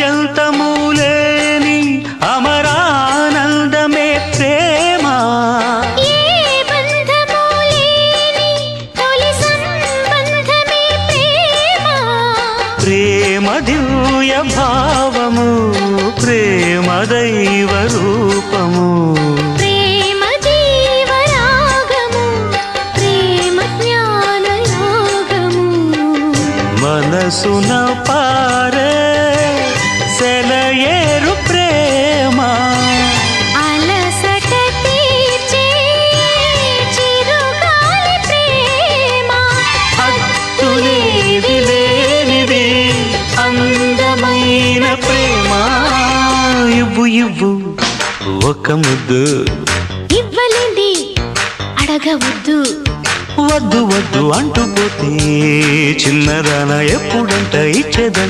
ఆద్యంతము లేని అమరానందమే ప్రేమ. ప్రేమ. దివ్య భావము ప్రేమ దైవ రూపము. మనసున పారే సెలయేరు ప్రేమ. అలసట తీర్చే ప్రేమ. లేనిది అందమైన ప్రేమ. ఇవ్వు ఇవ్వు. ఒక ముద్దు. ఇవ్వలేంది అడగవద్దు. వద్దు వద్దు అంటూ పోతే చిన్నదాన ఎప్పుడంట ఇచ్చేదంట.